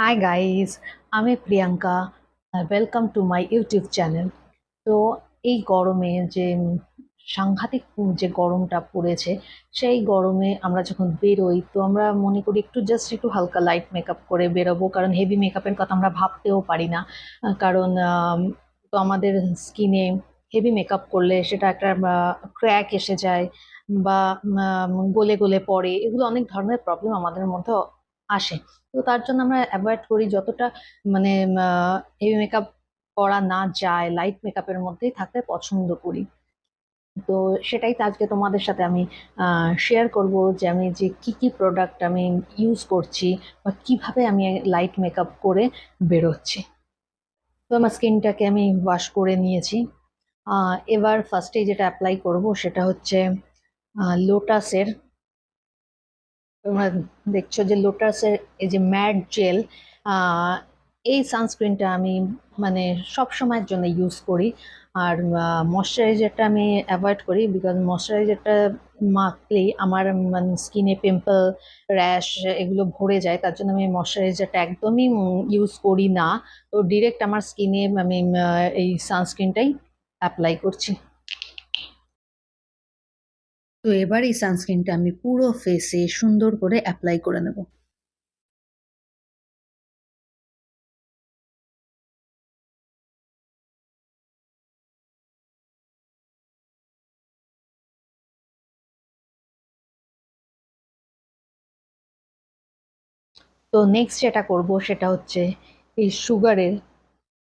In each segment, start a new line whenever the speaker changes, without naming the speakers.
High guys আমি Priyanka welcome to my YouTube channel তো এই গরমে যে সাংঘাতিক যে গরমটা পড়েছে, সেই গরমে আমরা যখন বেরোই, তো আমরা মনে করি একটু জাস্ট একটু হালকা লাইট মেকআপ করে বেরোবো, কারণ হেভি মেকআপের কথা আমরা ভাবতেও পারি না। কারণ তো আমাদের স্কিনে হেভি মেকআপ করলে সেটা একটা ক্র্যাক এসে যায় বা গলে গলে পড়ে। এগুলো অনেক ধরনের প্রবলেম আমাদের মধ্যে আসে। তো তার জন্য আমরা অ্যাভয়েড করি যতটা মানে হেভি মেকআপ করা না যায় লাইট মেকআপের মধ্যেই থাকতে পছন্দ করি। তো সেটাই তো আজকে তোমাদের সাথে আমি শেয়ার করব যে আমি যে কি কি প্রোডাক্ট আমি ইউজ করছি বা কীভাবে আমি লাইট মেকআপ করে বেরোচ্ছি। তো আমার স্কিনটাকে আমি ওয়াশ করে নিয়েছি। এবার ফার্স্টে যেটা অ্যাপ্লাই করব সেটা হচ্ছে লোটাসের তোমরা দেখছ যে লোটাসের এই যে ম্যাট জেল এই সানস্ক্রিনটা আমি মানে সব সময়ের জন্য ইউজ করি। আর ময়শ্চারাইজারটা আমি অ্যাভয়েড করি বিকজ ময়শ্চারাইজারটা মাখলেই আমার মানে স্কিনে পিম্পল, র্যাশ এগুলো ভরে যায়। তার জন্য আমি ময়শ্চারাইজারটা একদমই ইউজ করি না। তো ডিরেক্ট আমার স্কিনে আমি এই সানস্ক্রিনটাই অ্যাপ্লাই করছি। তো এবার এই সানস্ক্রিনটা আমি পুরো ফেসে সুন্দর করে অ্যাপ্লাই করে নেব। তো নেক্সট যেটা করব সেটা হচ্ছে এই সুগারের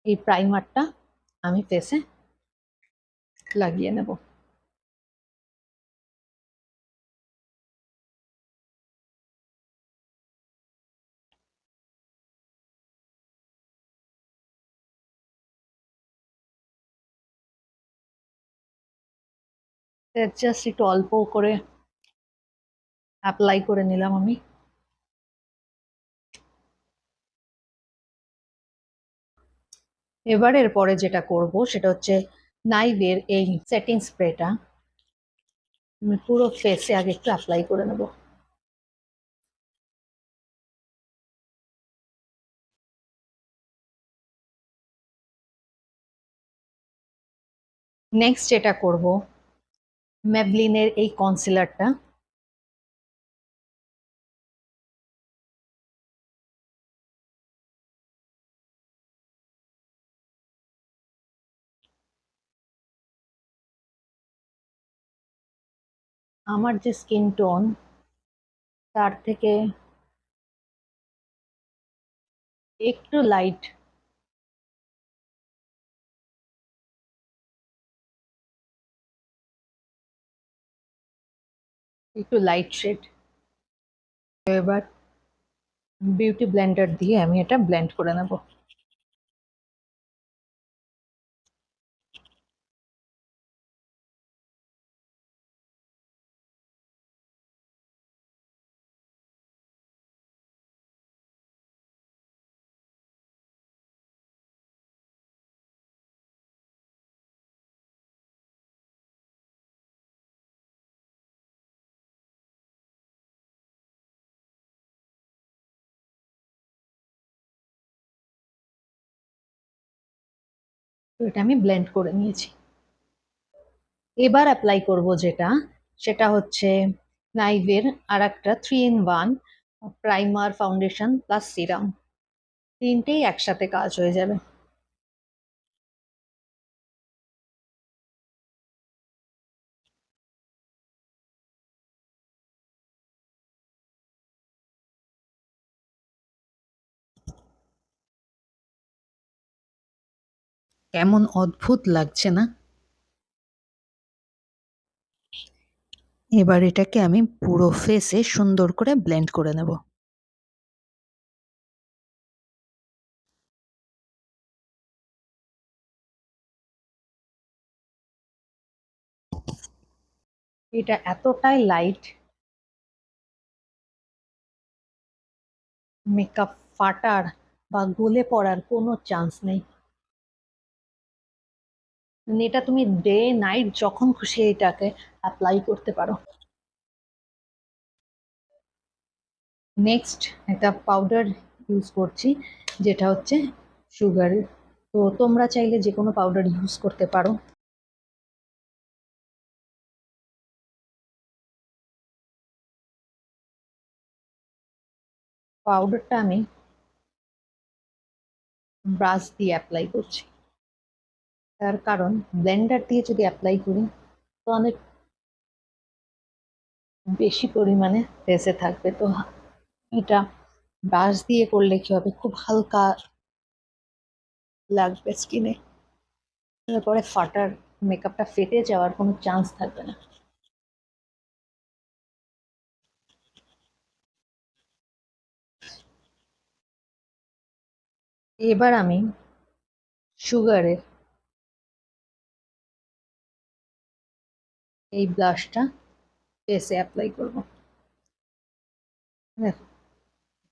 এই প্রাইমারটা আমি ফেসে লাগিয়ে নেব। জাস্ট একটু অল্প করে অ্যাপ্লাই করে নিলাম আমি। এবারের পরে যেটা করব, সেটা হচ্ছে নাইভের এই সেটিং স্প্রেটা আমি পুরো ফেসে আগে একটু অ্যাপ্লাই করে নেব। নেক্সট যেটা করব ম্যাবলিনের এই কনসিলারটা আমার যে স্কিন টোন তার থেকে একটু লাইট একটু লাইট শেড এবার বিউটি ব্লেন্ডার দিয়ে আমি এটা ব্লেন্ড করে নেব। তো এটা আমি ব্লেন্ড করে নিয়েছি। এবার অ্যাপ্লাই করব যেটা, সেটা হচ্ছে নাইভের আর একটা three in one primer foundation plus serum তিনটেই একসাথে কাজ হয়ে যাবে। কেমন অদ্ভুত লাগছে না? এবার এটাকে আমি পুরো ফেসে সুন্দর করে ব্লেন্ড করে নেব। এটা এতটাই লাইট মেকআপ ফাটার বা গলে পড়ার কোনো চান্স নেই। এটা তুমি ডে নাইট যখন খুশি এটাকে অ্যাপ্লাই করতে পারো। নেক্সট একটা পাউডার ইউজ করছি, যেটা হচ্ছে সুগার তো তোমরা চাইলে যে কোনো পাউডার ইউজ করতে পারো। পাউডারটা আমি ব্রাশ দিয়ে অ্যাপ্লাই করছি। তার কারণ ব্লেন্ডার দিয়ে যদি অ্যাপ্লাই করি, তো অনেক বেশি পরিমাণে ফেসে থাকবে। তো এটা ব্রাশ দিয়ে করলে কি হবে? খুব হালকা লাগবে স্কিনে তারপরে ফাটার মেকআপটা ফেটে যাওয়ার কোনো চান্স থাকবে না। এবার আমি সুগারের এই ব্লাশটা ফেসে অ্যাপ্লাই করব। দেখো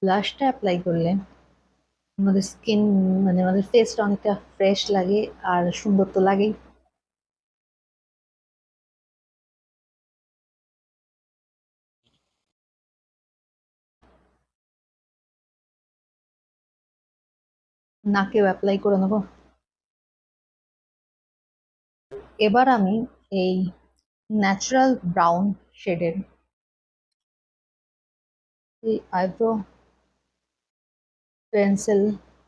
ব্লাশটা অ্যাপ্লাই করলে আমাদের স্কিন মানে আমাদের ফেসটা অনেকটা ফ্রেশ লাগে আর সুন্দর তো লাগেই। নাকেও অ্যাপ্লাই করে নেব। এবার আমি এই ন্যাচারাল ব্রাউন শেড এর আইব্রো পেন্সিল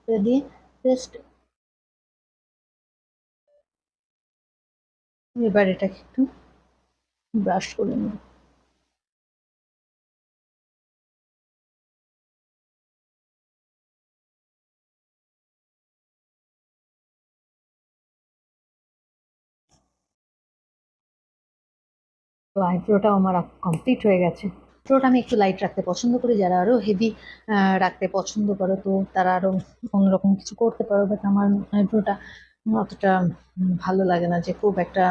দিয়ে জাস্ট এবার এটাকে একটু ব্রাশ করে নেব তো আইব্রোটাও আমার কমপ্লিট হয়ে গেছে। আইব্রোটা আমি একটু লাইট রাখতে পছন্দ করি, যারা আরও হেভি রাখতে পছন্দ করো তো তারা আরও অন্যরকম কিছু করতে পারো বাট আমার আইব্রোটা অতটা ভালো লাগে না যে খুব একটা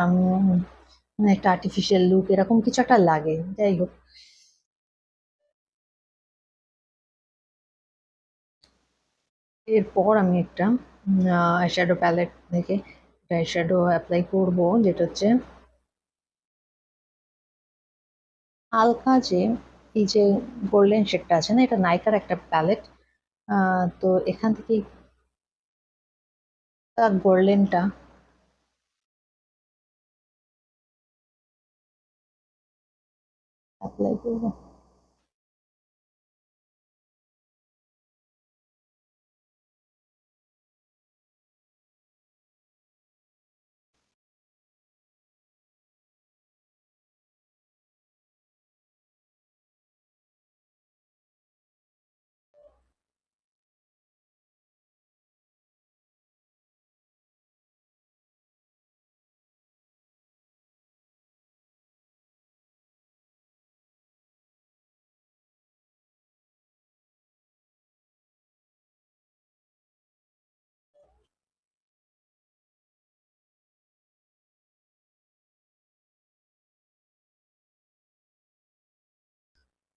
মানে একটা আর্টিফিশিয়াল লুক এরকম কিছু একটা লাগে। যাই হোক। এরপর আমি একটা আইশ্যাডো প্যালেট থেকে আইশ্যাডো অ্যাপ্লাই করব, যেটা হচ্ছে হালকা যে, এই যে গোল্ডেন শেডটা আছে না, এটা নাইকার একটা প্যালেট। তো এখান থেকে তার গোল্ডেনটা অ্যাপ্লাই করব।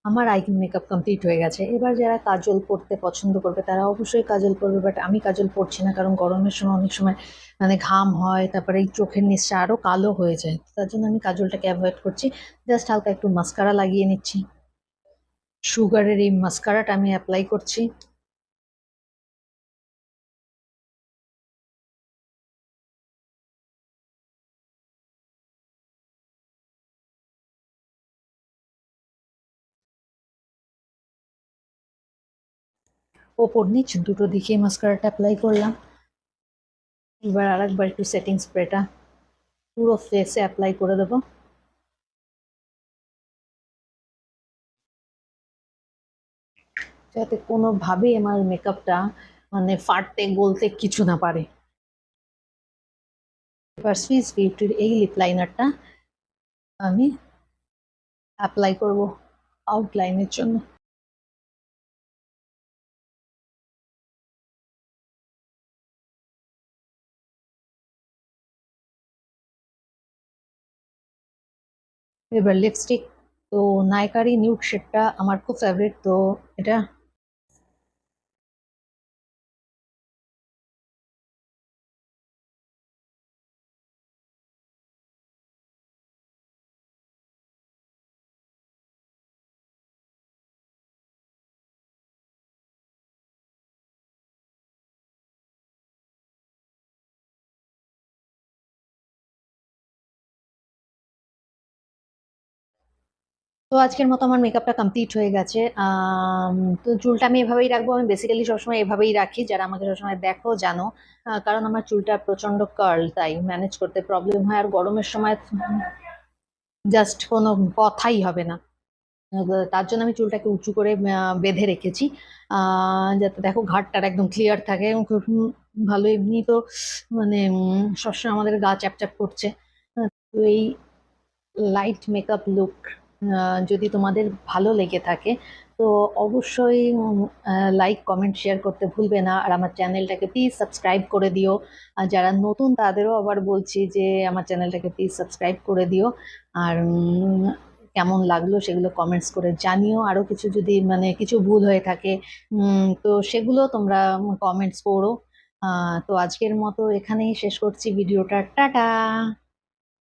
আমার আই মেকআপ কমপ্লিট হয়ে গেছে। এবার যারা কাজল পরতে পছন্দ করবে, তারা অবশ্যই কাজল পরবে বাট আমি কাজল পরছি না, কারণ গরমের সময় অনেক সময় মানে ঘাম হয়, তারপরে এই চোখের নিচটা আরও কালো হয়ে যায়। তার জন্য আমি কাজলটাকে অ্যাভয়েড করছি। জাস্ট হালকা একটু মাস্কারা লাগিয়ে নিচ্ছি। সুগারের এই মাস্কারাটা আমি অ্যাপ্লাই করছি। ওপর নিচ দুটো দিকে মাস্কারাটা অ্যাপ্লাই করলাম। এবার আর একবার একটু সেটিং স্প্রেটা পুরো ফেসে অ্যাপ্লাই করে দেবো। যাতে কোনোভাবেই আমার মেকআপটা মানে ফাটতে, গলতে কিছু না পারে। এবার সুইস বিউটির এই লিপ লাইনারটা আমি অ্যাপ্লাই করব আউটলাইনের জন্য। এবার লিপস্টিক তো নায়কারি নিউড শেডটা আমার খুব ফেভারিট তো এটা আজকের মতো আমার মেকআপটা কমপ্লিট হয়ে গেছে। তো চুলটা আমি এভাবেই রাখব। আমি বেসিক্যালি সবসময় এভাবেই রাখি। যারা আমাকে সবসময় দেখো, জানো। কারণ আমার চুলটা প্রচণ্ড কার্ল তাই ম্যানেজ করতে প্রবলেম হয়। আর গরমের সময় জাস্ট কোনো কথাই হবে না। তার জন্য আমি চুলটাকে উঁচু করে বেঁধে রেখেছি। যাতে দেখো ঘাটটার একদম ক্লিয়ার থাকে। ভালো এমনি তো মানে সবসময় আমাদের গা চ্যাপচ্যাপ করছে। তো এই লাইট মেকআপ লুক যদি তোমাদের ভালো লেগে থাকে, তো অবশ্যই লাইক কমেন্ট শেয়ার করতে ভুলবে না। আর আমার চ্যানেলটাকে প্লিজ সাবস্ক্রাইব করে দিও। আর যারা নতুন, তাদেরও আবার বলছি যে, আমার চ্যানেলটাকে প্লিজ সাবস্ক্রাইব করে দিও। আর কেমন লাগল সেগুলো কমেন্টস করে জানিও। আরও কিছু যদি মানে কিছু ভুল হয়ে থাকে তো সেগুলো তোমরা কমেন্টস করো তো আজকের মতো এখানেই শেষ করছি ভিডিওটা। টাটা!